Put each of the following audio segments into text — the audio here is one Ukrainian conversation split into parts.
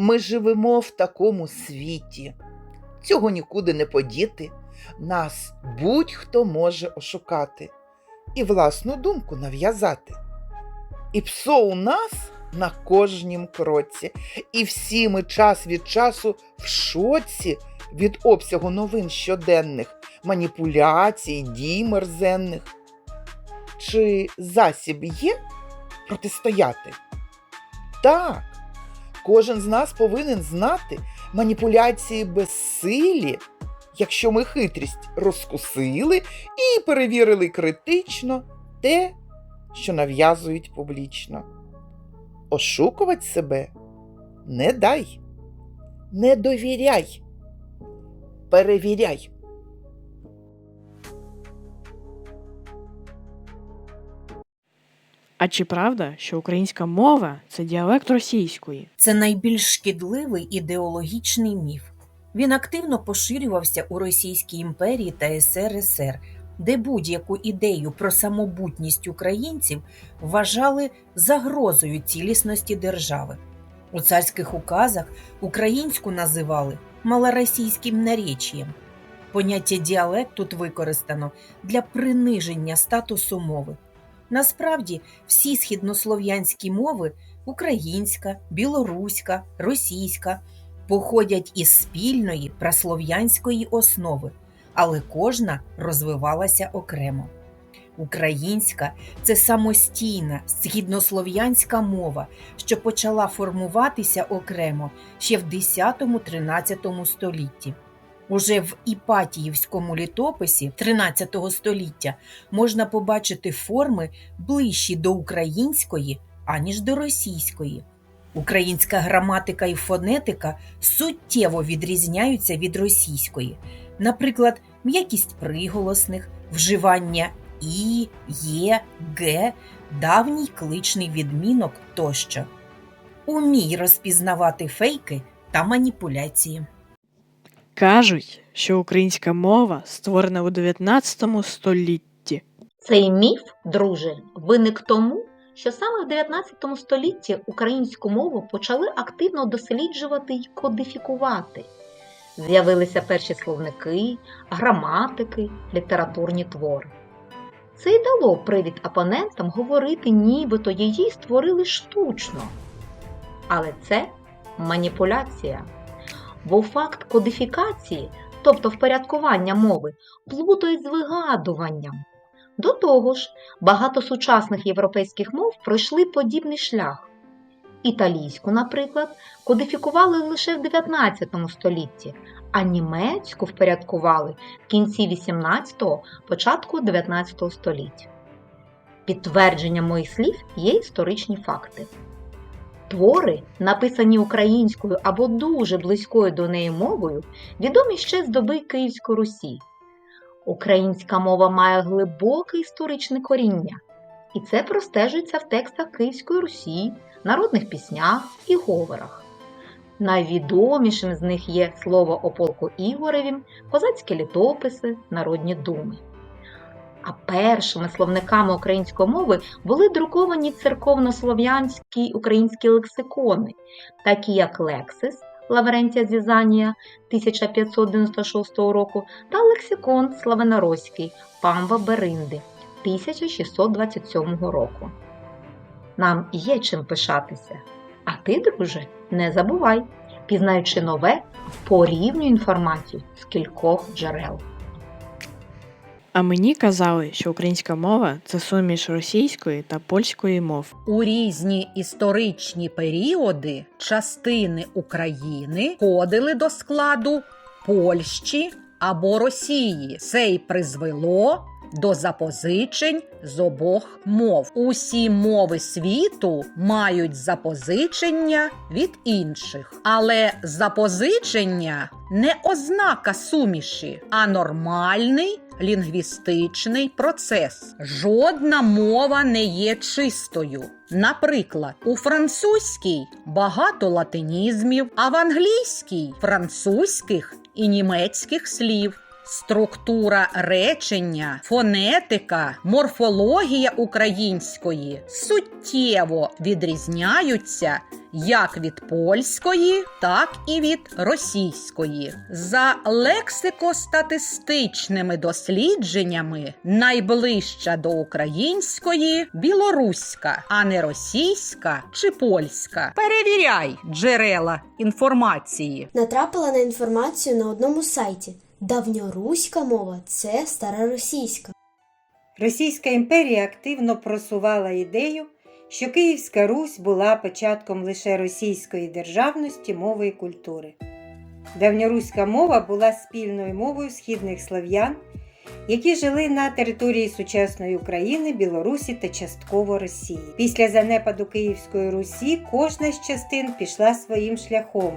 Ми живемо в такому світі. Цього нікуди не подіти. Нас будь-хто може ошукати і власну думку нав'язати. І псо у нас на кожнім кроці, і всі ми час від часу в шоці від обсягу новин щоденних, маніпуляцій, дій мерзенних. Чи засіб є протистояти? Так, кожен з нас повинен знати маніпуляції безсилі, якщо ми хитрість розкусили і перевірили критично те, що нав'язують публічно. Ошукувати себе не дай, не довіряй, перевіряй. А чи правда, що українська мова це діалект російської? Це найбільш шкідливий ідеологічний міф. Він активно поширювався у Російській імперії та СРСР, де будь-яку ідею про самобутність українців вважали загрозою цілісності держави. У царських указах українську називали малоросійським наречієм. Поняття діалект тут використано для приниження статусу мови. Насправді, всі східнослов'янські мови українська, білоруська, російська походять із спільної праслов'янської основи, але кожна розвивалася окремо. Українська це самостійна східнослов'янська мова, що почала формуватися окремо ще в 10-13 столітті. Уже в Іпатіївському літописі 13 століття можна побачити форми ближчі до української, аніж до російської. Українська граматика і фонетика суттєво відрізняються від російської, наприклад, м'якість приголосних, вживання і, є, ге, давній кличний відмінок тощо. Умій розпізнавати фейки та маніпуляції. Кажуть, що українська мова створена у 19 столітті. Цей міф, друже, виник тому, що саме в 19 столітті українську мову почали активно досліджувати й кодифікувати. З'явилися перші словники, граматики, літературні твори. Це й дало привід опонентам говорити, нібито її створили штучно. Але це маніпуляція. Бо факт кодифікації, тобто впорядкування мови, плутають з вигадуванням. До того ж, багато сучасних європейських мов пройшли подібний шлях. Італійську, наприклад, кодифікували лише в 19 столітті, а німецьку впорядкували в кінці 18-го, початку 19 століття. Підтвердженням моїх слів є історичні факти. Твори, написані українською або дуже близькою до неї мовою, відомі ще з доби Київської Русі. Українська мова має глибоке історичне коріння, і це простежується в текстах Київської Русі, народних піснях і говорах. Найвідомішим з них є слово о полку Ігоревім, козацькі літописи, народні думи. А першими словниками української мови були друковані церковнослов'янські українські лексикони, такі як Лексис Лаврентія Зізанія 1596 року та лексикон Славенорозький Памва Беринди 1627 року. Нам є чим пишатися. А ти, друже, не забувай, пізнаючи нове, порівнюй інформацію з кількох джерел. А мені казали, що українська мова це суміш російської та польської мов. У різні історичні періоди частини України входили до складу Польщі або Росії. Це й призвело до запозичень з обох мов. Усі мови світу мають запозичення від інших, але запозичення не ознака суміші, а нормальний лінгвістичний процес. Жодна мова не є чистою. Наприклад, у французькій багато латинізмів, а в англійській французьких і німецьких слів. Структура речення, фонетика, морфологія української суттєво відрізняються як від польської, так і від російської. За лексико-статистичними дослідженнями найближча до української білоруська, а не російська чи польська. Перевіряй джерела інформації. Натрапила на інформацію на одному сайті. Давньоруська мова це староросійська. Російська імперія активно просувала ідею, що Київська Русь була початком лише російської державності, мови і культури. Давньоруська мова була спільною мовою східних слав'ян, які жили на території сучасної України, Білорусі та частково Росії. Після занепаду Київської Русі кожна з частин пішла своїм шляхом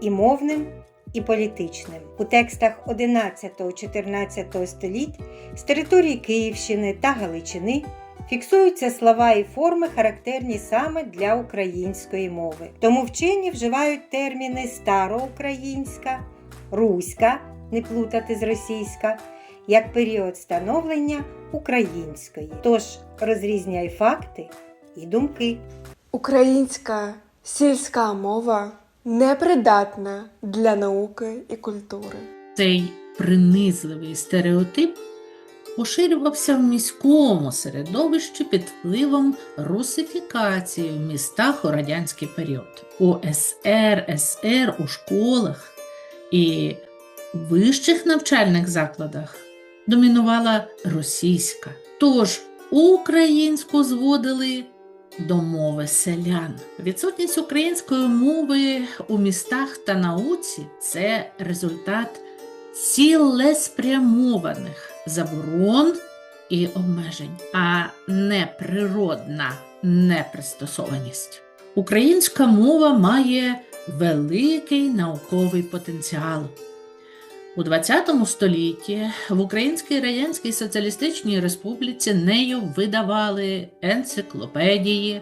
і мовним, і політичним. У текстах 11-14 століть з території Київщини та Галичини фіксуються слова і форми, характерні саме для української мови. Тому вчені вживають терміни староукраїнська, руська, не плутати з російська, як період становлення української. Тож розрізняй факти і думки. Українська сільська мова непридатна для науки і культури. Цей принизливий стереотип поширювався в міському середовищі під впливом русифікації в містах у радянський період. У СР, СР, у школах і вищих навчальних закладах домінувала російська. Тож українську зводили до мови селян. Відсутність української мови у містах та науці це результат цілеспрямованих заборон і обмежень, а не природна непристосованість. Українська мова має великий науковий потенціал. У ХХ столітті в Українській Радянській Соціалістичній Республіці нею видавали енциклопедії,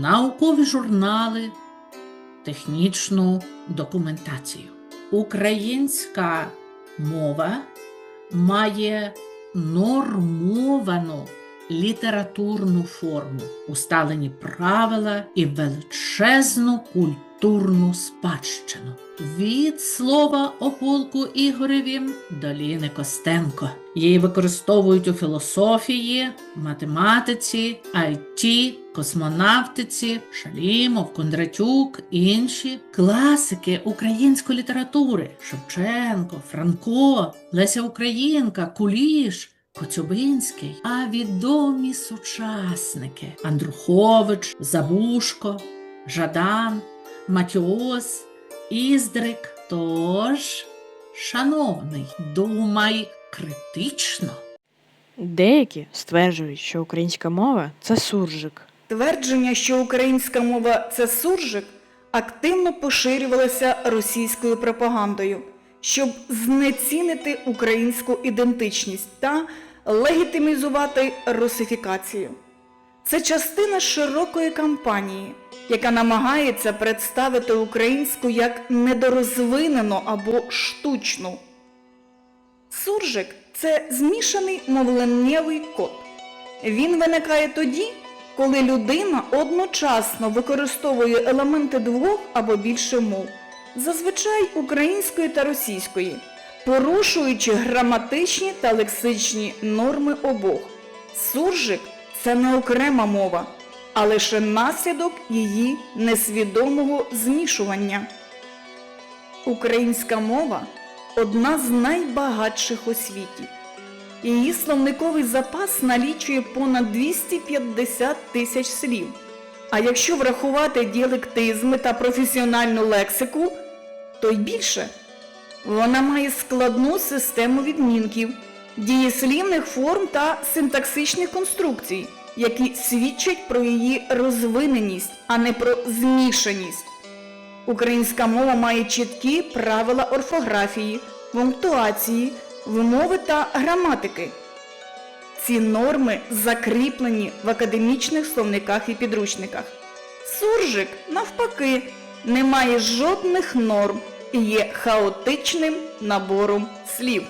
наукові журнали, технічну документацію. Українська мова має нормовану літературну форму, усталені правила і величезну культурну спадщину. Від слова о полку Ігореві до Ліни Костенко. Її використовують у філософії, математиці, IT, космонавтиці, Шалімов, Кондратюк, інші класики української літератури Шевченко, Франко, Леся Українка, Куліш. Коцюбинський, а відомі сучасники Андрухович, Забушко, Жадан, Матіос, Іздрик. Тож, шановний, думай критично. Деякі стверджують, що українська мова це суржик. Твердження, що українська мова це суржик, активно поширювалося російською пропагандою, щоб знецінити українську ідентичність та легітимізувати русифікацію. Це частина широкої кампанії, яка намагається представити українську як недорозвинену або штучну. Суржик це змішаний мовленнєвий код. Він виникає тоді, коли людина одночасно використовує елементи двох або більше мов, зазвичай української та російської, порушуючи граматичні та лексичні норми обох. Суржик це не окрема мова, а лише наслідок її несвідомого змішування. Українська мова одна з найбагатших у світі. Її словниковий запас налічує понад 250 тисяч слів. А якщо врахувати діалектизми та професіональну лексику, то й більше. Вона має складну систему відмінків, дієслівних форм та синтаксичних конструкцій, які свідчать про її розвиненість, а не про змішаність. Українська мова має чіткі правила орфографії, пунктуації, вимови та граматики. Ці норми закріплені в академічних словниках і підручниках. Суржик, навпаки, не має жодних норм і є хаотичним набором слів.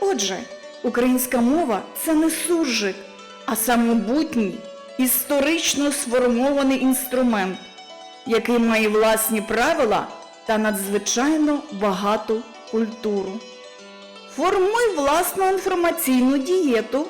Отже, українська мова це не суржик, а самобутній, історично сформований інструмент, який має власні правила та надзвичайно багату культуру. Формуй власну інформаційну дієту